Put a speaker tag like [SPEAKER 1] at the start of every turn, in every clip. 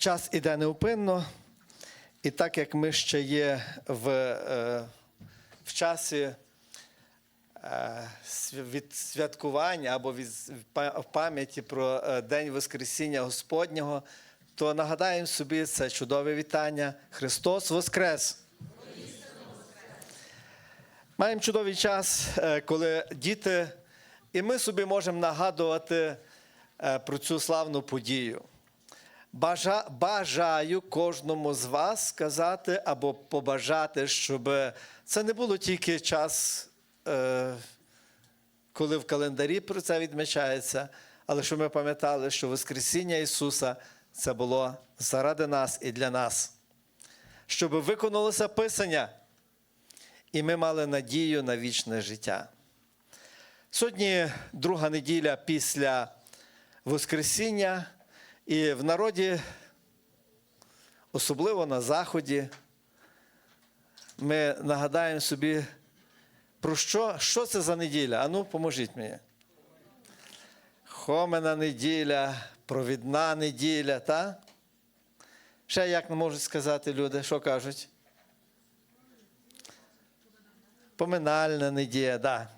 [SPEAKER 1] час іде неупинно, і так як ми ще є в, е, в часі е, від святкування або від пам'яті про е, День Воскресіння Господнього, то нагадаємо собі це чудове вітання. Христос Воскрес! Маємо чудовий час, коли діти, і ми собі можемо нагадувати про цю славну подію. Бажа, бажаю кожному з вас сказати або побажати, щоб це не було тільки час, е, коли в календарі про це відмічається, але щоб ми пам'ятали, що Воскресіння Ісуса це було заради нас і для нас. Щоб виконалося Писання, і ми мали надію на вічне життя. Сьогодні друга неділя після Воскресіння, і в народі, особливо на Заході, ми нагадаємо собі, про що, що це за неділя? Ану, поможіть мені. Хомена неділя, провідна неділя, та? Ще як не можуть сказати люди, що кажуть? Поминальна неділя, так. Да.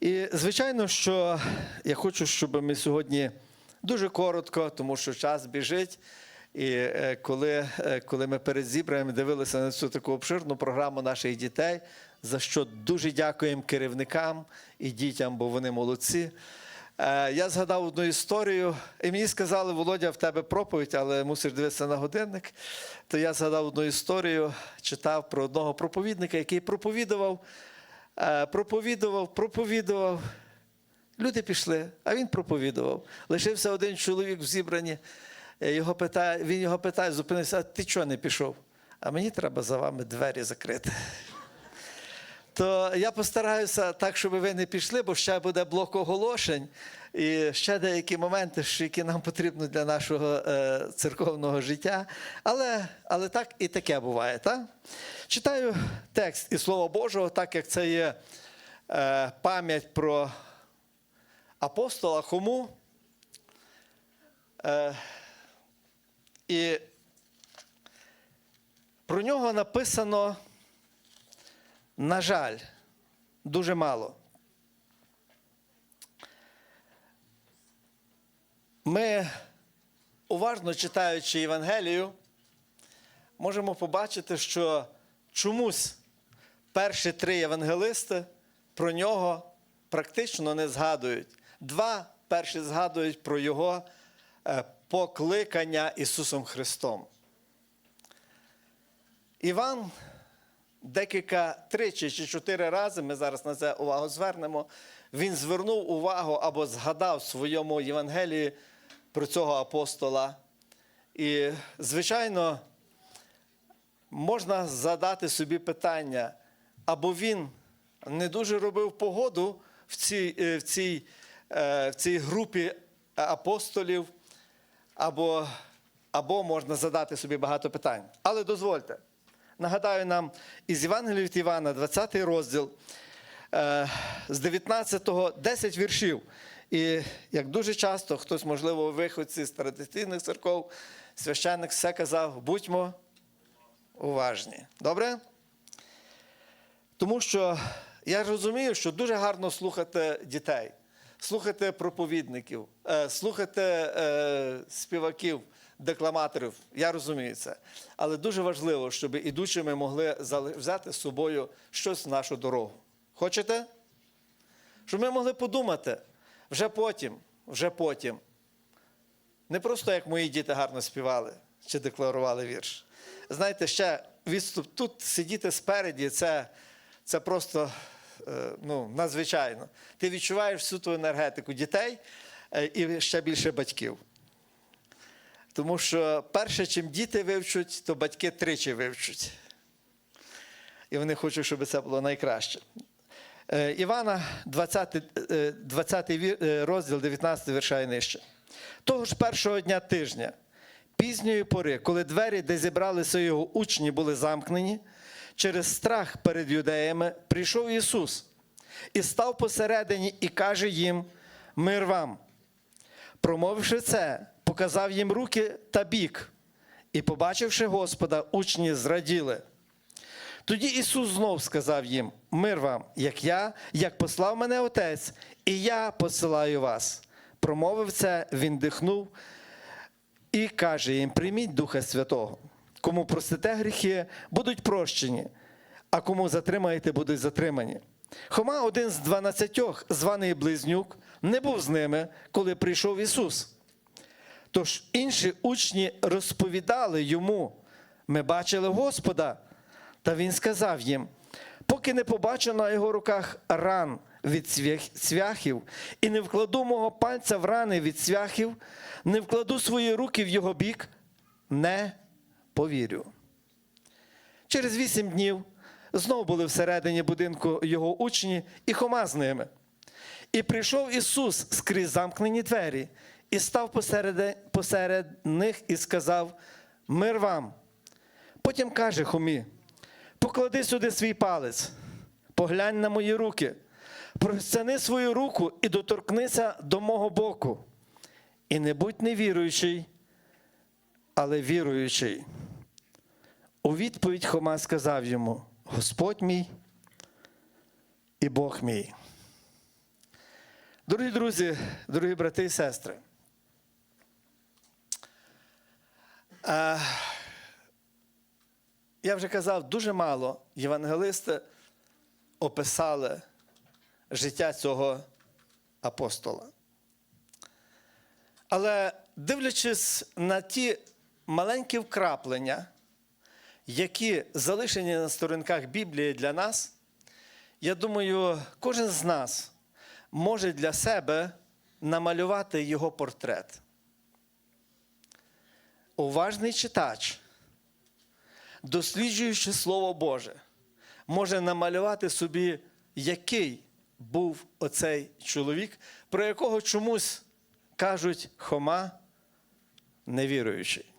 [SPEAKER 1] І звичайно, що я хочу, щоб ми сьогодні дуже коротко, тому що час біжить. І е, коли, е, коли ми перед зібранням дивилися на цю таку обширну програму наших дітей, за що дуже дякуємо керівникам і дітям, бо вони молодці. Е, Я згадав одну історію, і мені сказали, Володя, в тебе проповідь, але мусиш дивитися на годинник. То я згадав одну історію, читав про одного проповідника, який проповідував, проповідував, проповідував. Люди пішли, а він проповідував. Лишився один чоловік в зібранні. Е, Його питає, він його питає, зупинився, а ти чого не пішов? А мені треба за вами двері закрити. То я постараюся так, щоб ви не пішли, бо ще буде блок оголошень і ще деякі моменти, які нам потрібні для нашого е, церковного життя. Але, але так і таке буває. Так? Читаю текст із Слова Божого, так як це є е, пам'ять про апостола Хому. Е, і про нього написано, на жаль, дуже мало. Ми, уважно читаючи Євангелію, можемо побачити, що чомусь перші три євангелисти про нього практично не згадують. Два перші згадують про його е, покликання Ісусом Христом. Іван декілька тричі чи чотири рази, ми зараз на це увагу звернемо, він звернув увагу або згадав в своєму Євангелії про цього апостола. І, звичайно, можна задати собі питання, або він не дуже робив погоду в цій, е, в цій, в цій групі апостолів, або, або можна задати собі багато питань. Але дозвольте, нагадаю нам із Євангелія від Івана, 20 розділ, е, з 19-го 10 віршів. І як дуже часто хтось, можливо, виходці з традиційних церков, священник все казав, будьмо уважні. Добре? Тому що я розумію, що дуже гарно слухати дітей, слухати проповідників, е, слухати е, співаків, декламаторів. Я розумію це. Але дуже важливо, щоб ідучи ми могли взяти з собою щось в нашу дорогу. Хочете? Щоб ми могли подумати вже потім, вже потім. Не просто як мої діти гарно співали чи декларували вірш. Знаєте, ще відступ тут сидіти спереді, це, це просто ну, надзвичайно. Ти відчуваєш всю ту енергетику дітей е, і ще більше батьків. Тому що перше, чим діти вивчуть, то батьки тричі вивчуть. І вони хочуть, щоб це було найкраще. Е, Івана, 20, е, 20 е, розділ, 19 вірша і нижче. Того ж першого дня тижня, пізньої пори, коли двері, де зібралися його учні, були замкнені, через страх перед юдеями прийшов Ісус і став посередині і каже їм: Мир вам. Промовивши це, показав їм руки та бік, і, побачивши Господа, учні зраділи. Тоді Ісус знов сказав їм: Мир вам, як я, як послав мене Отець, і я посилаю вас. Промовив це, він дихнув і каже їм: Прийміть Духа Святого. Кому простите гріхи, будуть прощені, а кому затримаєте, будуть затримані. Хома, один з дванадцятьох, званий Близнюк, не був з ними, коли прийшов Ісус. Тож інші учні розповідали йому: ми бачили Господа. Та він сказав їм: поки не побачу на його руках ран від цвях- цвяхів, і не вкладу мого пальця в рани від цвяхів, не вкладу свої руки в його бік, не повірю. Через вісім днів знову були всередині будинку його учні і Хома з ними. І прийшов Ісус скрізь замкнені двері, і став посеред, посеред них і сказав: Мир вам. Потім каже Хомі: поклади сюди свій палець, поглянь на мої руки, простяни свою руку і доторкнися до мого боку. І не будь невіруючий, але віруючий. У відповідь Хома сказав йому: Господь мій і Бог мій. Дорогі друзі, дорогі брати і сестри. е, Я вже казав, дуже мало євангелисти описали життя цього апостола. Але дивлячись на ті маленькі вкраплення, які залишені на сторінках Біблії для нас, я думаю, кожен з нас може для себе намалювати його портрет. Уважний читач, досліджуючи Слово Боже, може намалювати собі, який був оцей чоловік, про якого чомусь кажуть Хома невіруючий.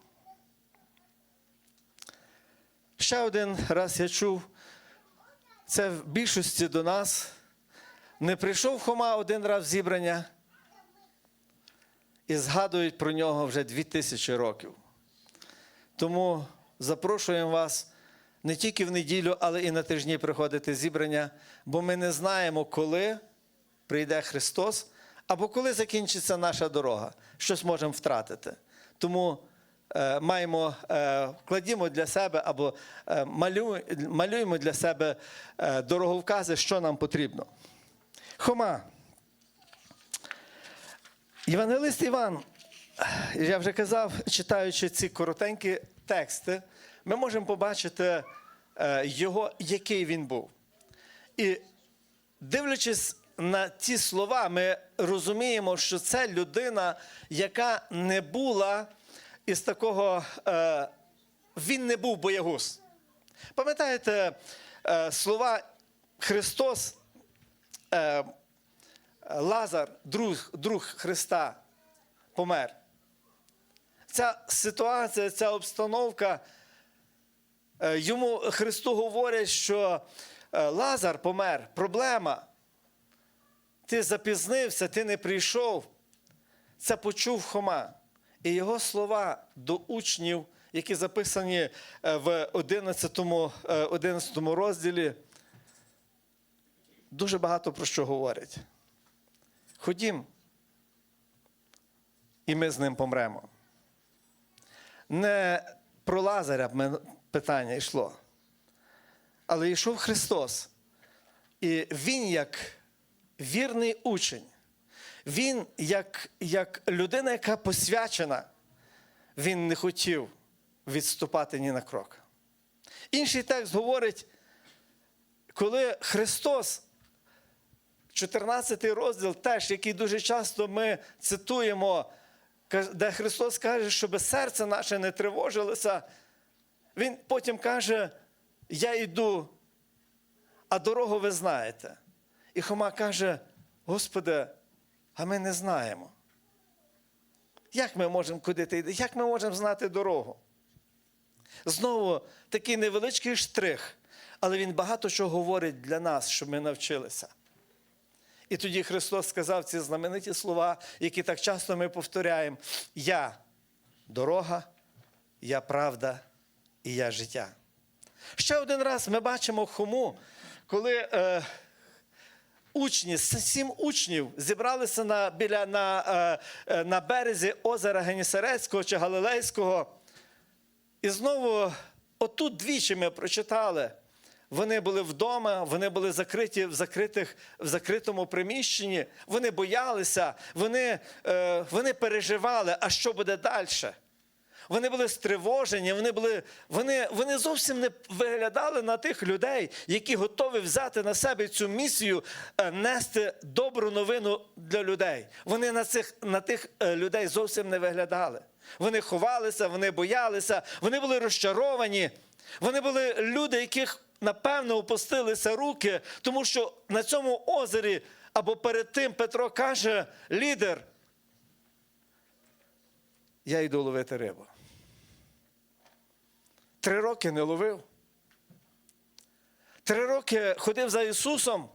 [SPEAKER 1] Ще один раз я чув, це в більшості до нас. Не прийшов Хома один раз в зібрання і згадують про нього вже дві тисячі років. Тому запрошуємо вас не тільки в неділю, але і на тижні приходити зібрання, бо ми не знаємо, коли прийде Христос, або коли закінчиться наша дорога, щось можемо втратити. Тому маємо, е, вкладімо для себе або е, малюємо, для себе е, дороговкази, що нам потрібно. Хома. Євангелист Іван, я вже казав, читаючи ці коротенькі тексти, ми можемо побачити е, його, який він був. І дивлячись на ті слова, ми розуміємо, що це людина, яка не була із такого, е, він не був боягуз. Пам'ятаєте е, слова Христос, е, Лазар, друг, друг Христа, помер. Ця ситуація, ця обстановка, е, йому Христу говорять, що е, Лазар помер, проблема. Ти запізнився, ти не прийшов. Це почув Хома. І його слова до учнів, які записані е, в 11, е, 11 розділі, дуже багато про що говорять. Ходім, і ми з ним помремо. Не про Лазаря питання йшло, але йшов Христос. І Він як вірний учень, він як, як людина, яка посвячена, він не хотів відступати ні на крок. Інший текст говорить, коли Христос 14 розділ, теж, який дуже часто ми цитуємо, де Христос каже, щоб серце наше не тривожилося. Він потім каже: Я йду, а дорогу ви знаєте. І Хома каже: Господи, а ми не знаємо. Як ми можемо куди ти йти? Як ми можемо знати дорогу? Знову такий невеличкий штрих, але він багато чого говорить для нас, щоб ми навчилися. І тоді Христос сказав ці знамениті слова, які так часто ми повторяємо: Я дорога, я правда і я життя. Ще один раз ми бачимо хому, коли е, учні, сім учнів зібралися на, біля, на, е, е, на березі озера Генісарецького чи Галилейського. І знову, отут двічі ми прочитали. Вони були вдома, вони були закриті в, закритих, в закритому приміщенні, вони боялися, вони, е, вони переживали, а що буде далі. Вони були стривожені, вони, були, вони, вони зовсім не виглядали на тих людей, які готові взяти на себе цю місію е, нести добру новину для людей. Вони на, цих, на тих е, людей зовсім не виглядали. Вони ховалися, вони боялися, вони були розчаровані. Вони були люди, яких напевно опустилися руки, тому що на цьому озері або перед тим Петро каже: лідер, я йду ловити рибу. Три роки не ловив. Три роки ходив за Ісусом.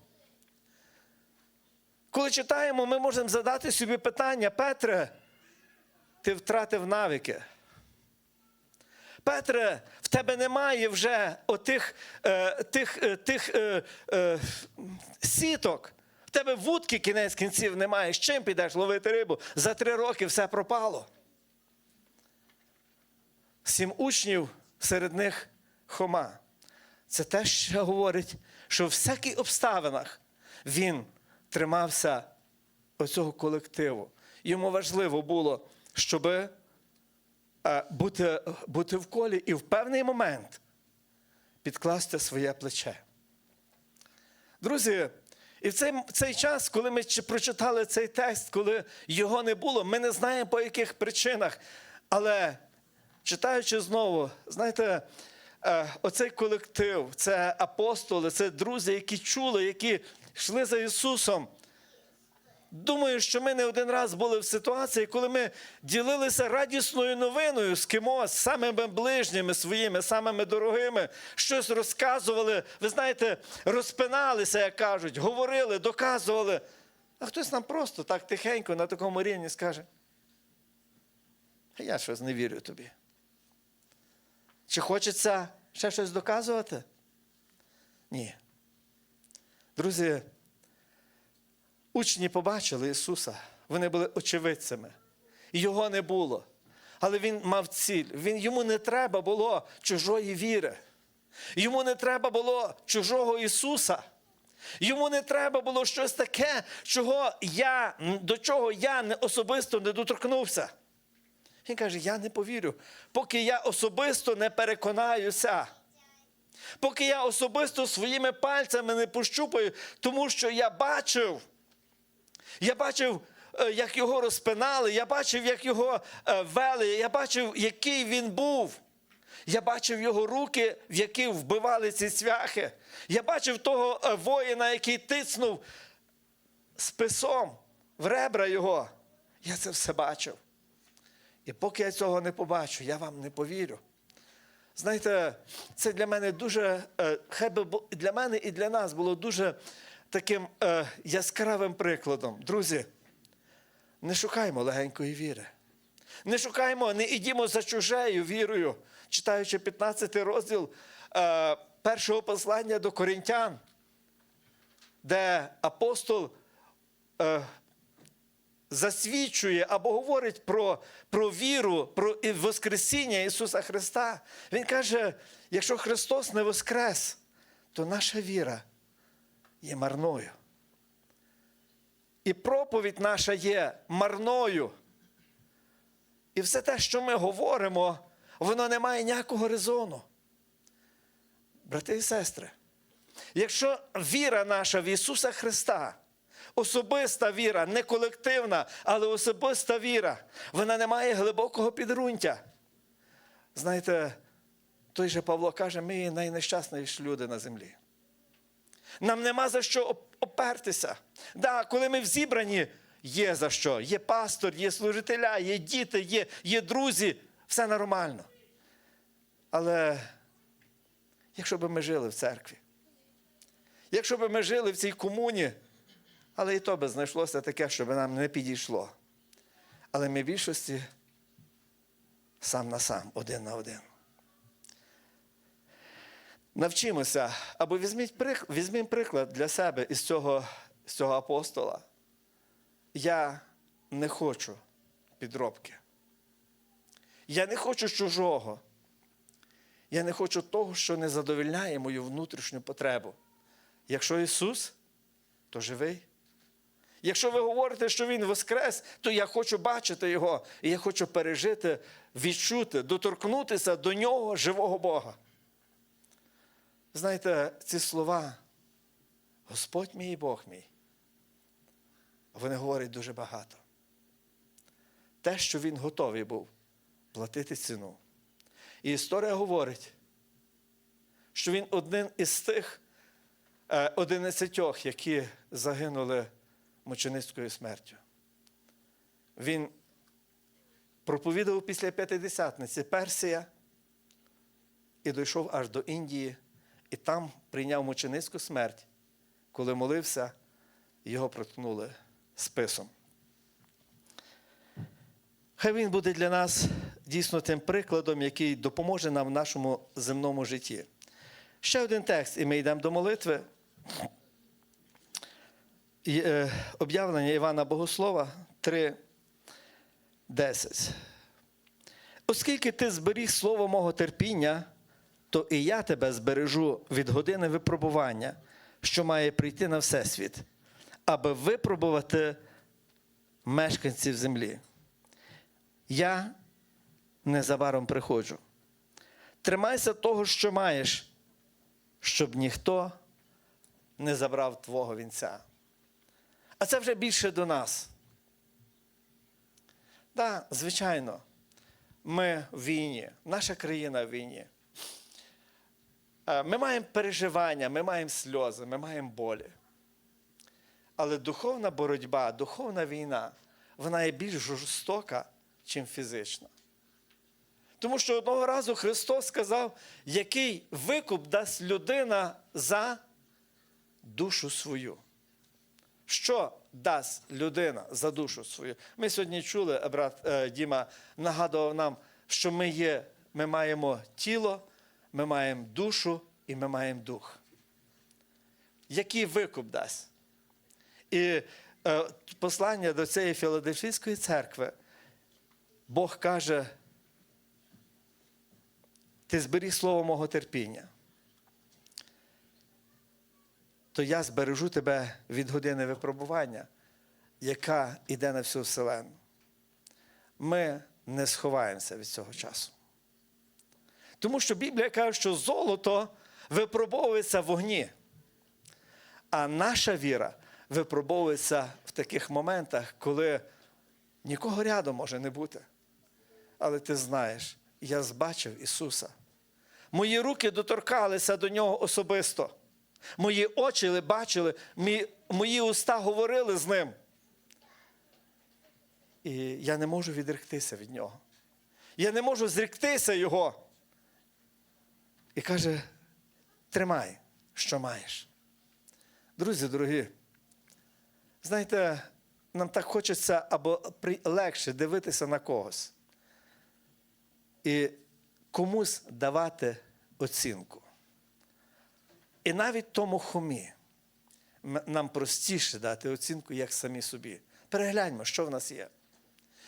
[SPEAKER 1] Коли читаємо, ми можемо задати собі питання, Петре, ти втратив навики. Петре, в тебе немає вже отих е, тих, е, тих е, е, сіток. В тебе вудки кінець кінців немає. З чим підеш ловити рибу? За три роки все пропало. Сім учнів, серед них Хома. Це те, що говорить, що в всяких обставинах він тримався оцього колективу. Йому важливо було, щоб е, бути, бути в колі і в певний момент підкласти своє плече. Друзі, і в цей, цей час, коли ми прочитали цей текст, коли його не було, ми не знаємо по яких причинах. Але читаючи знову, знаєте, е, оцей колектив, це апостоли, це друзі, які чули, які йшли за Ісусом. Думаю, що ми не один раз були в ситуації, коли ми ділилися радісною новиною з кимось, самими ближніми своїми, самими дорогими, щось розказували. Ви знаєте, розпиналися, як кажуть, говорили, доказували. А хтось нам просто так тихенько на такому рівні скаже: я щось не вірю тобі. Чи хочеться ще щось доказувати? Ні. Друзі, Учні побачили Ісуса, вони були очевидцями. Його не було. Але Він мав ціль. Він, йому не треба було чужої віри. Йому не треба було чужого Ісуса. Йому не треба було щось таке, чого я, до чого я особисто не доторкнувся. Він каже: Я не повірю, поки я особисто не переконаюся. Поки я особисто своїми пальцями не пощупаю, тому що я бачив. Я бачив, е, як його розпинали, я бачив, як його е, вели, я бачив, який він був. Я бачив його руки, в які вбивали ці цвяхи. Я бачив того е, воїна, який тицнув списом в ребра його. Я це все бачив. І поки я цього не побачу, я вам не повірю. Знаєте, це для мене дуже, е, хай для мене і для нас було дуже таким е, яскравим прикладом. Друзі, не шукаймо легенької віри. Не шукаймо, не ідімо за чужею вірою, читаючи 15 розділ е, першого послання до коринтян, де апостол засвідчує або говорить про, про віру, про Воскресіння Ісуса Христа. Він каже: якщо Христос не воскрес, то наша віра є марною. І проповідь наша є марною. І все те, що ми говоримо, воно не має ніякого резону. Брати і сестри, якщо віра наша в Ісуса Христа, особиста віра, не колективна, але особиста віра, вона не має глибокого підґрунтя. Знаєте, той же Павло каже, ми найнещасніші люди на землі. Нам нема за що опертися. Да, коли ми в зібранні, є за що. Є пастор, є служителя, є діти, є, є друзі, все нормально. Але якщо б ми жили в церкві, якщо б ми жили в цій комуні, але і то би знайшлося таке, щоб нам не підійшло. Але ми в більшості сам на сам, один на один. Навчимося, або візьміть візьмімо приклад для себе із цього, з цього апостола. Я не хочу підробки. Я не хочу чужого. Я не хочу того, що не задовільняє мою внутрішню потребу. Якщо Ісус, то живий. Якщо ви говорите, що Він воскрес, то я хочу бачити Його, і я хочу пережити, відчути, доторкнутися до Нього, живого Бога. Знаєте, ці слова, Господь мій і Бог мій, вони говорять дуже багато. Те, що він готовий був платити ціну. І історія говорить, що він один із тих е, одинадцятьох, які загинули мученицькою смертю. Він проповідав після п'ятидесятниці Персія і дійшов аж до Індії, і там прийняв мученицьку смерть. Коли молився, його проткнули списом. Хай він буде для нас дійсно тим прикладом, який допоможе нам в нашому земному житті. Ще один текст, і ми йдемо до молитви. Е, Об'явлення Івана Богослова 3, 10. Оскільки ти зберіг слово мого терпіння, то і я тебе збережу від години випробування, що має прийти на всесвіт, аби випробувати мешканців землі. Я незабаром приходжу. Тримайся того, що маєш, щоб ніхто не забрав твого вінця. А це вже більше до нас. Так, да, звичайно, ми в війні, наша країна в війні. Е, Ми маємо переживання, ми маємо сльози, ми маємо болі. Але духовна боротьба, духовна війна, вона є більш жорстока, чим фізична. Тому що одного разу Христос сказав, який викуп дасть людина за душу свою. Що дасть людина за душу свою? Ми сьогодні чули, брат е, Діма нагадував нам, що ми є, ми маємо тіло, ми маємо душу і ми маємо дух. Який викуп дасть? І е, послання до цієї Філадельфійської церкви, Бог каже, ти зберіг слово мого терпіння, то я збережу тебе від години випробування, яка йде на всю вселену. Ми не сховаємося від цього часу. Тому що Біблія каже, що золото випробовується в вогні, а наша віра випробовується в таких моментах, коли нікого рядом може не бути. Але ти знаєш, я збачив Ісуса. Мої руки доторкалися до Нього особисто. Мої очі бачили, мої уста говорили з ним. І я не можу відректися від нього. Я не можу зректися Його. І каже: тримай, що маєш. Друзі дорогі, знаєте, нам так хочеться або легше дивитися на когось і комусь давати оцінку. І навіть тому хомі нам простіше дати оцінку, як самі собі. Перегляньмо, що в нас є.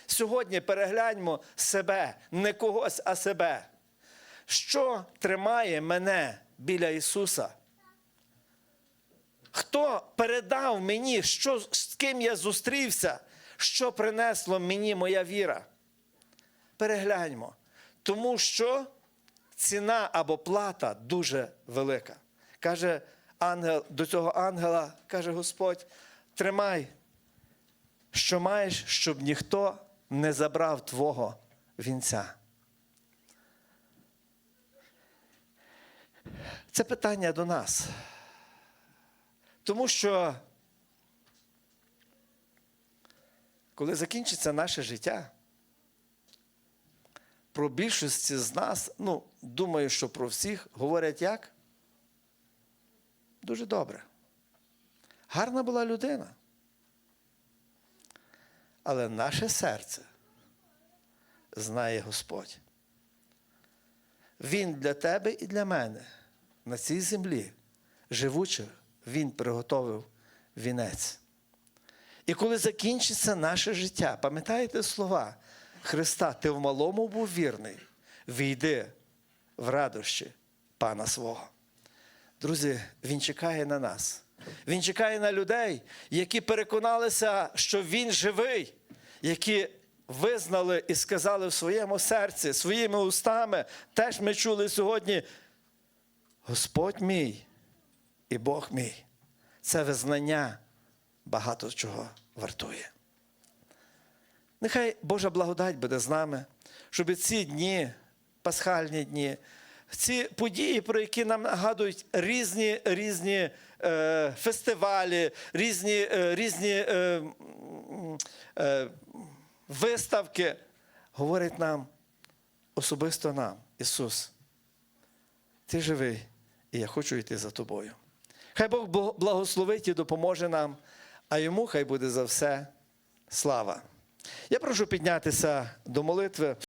[SPEAKER 1] Сьогодні перегляньмо себе, не когось, а себе. Що тримає мене біля Ісуса? Хто передав мені, що, з ким я зустрівся, що принесло мені моя віра? Перегляньмо. Тому що ціна або плата дуже велика. Каже ангел до цього ангела, каже Господь, тримай, що маєш, щоб ніхто не забрав твого вінця. Це питання до нас. Тому що, коли закінчиться наше життя, про більшості з нас, ну, думаю, що про всіх говорять як? Дуже добре. Гарна була людина. Але наше серце знає Господь. Він для тебе і для мене на цій землі, живучи, Він приготовив вінець. І коли закінчиться наше життя, пам'ятаєте слова Христа, ти в малому був вірний, війди в радощі Пана свого. Друзі, Він чекає на нас. Він чекає на людей, які переконалися, що Він живий, які визнали і сказали в своєму серці, своїми устами. Теж ми чули сьогодні: Господь мій і Бог мій. Це визнання багато чого вартує. Нехай Божа благодать буде з нами, щоб ці дні, пасхальні дні, ці події, про які нам нагадують різні різні е, фестивалі, різні, е, різні е, е, виставки, говорять нам, особисто нам, Ісус, ти живий, і я хочу йти за тобою. Хай Бог благословить і допоможе нам, а йому хай буде за все слава. Я прошу піднятися до молитви.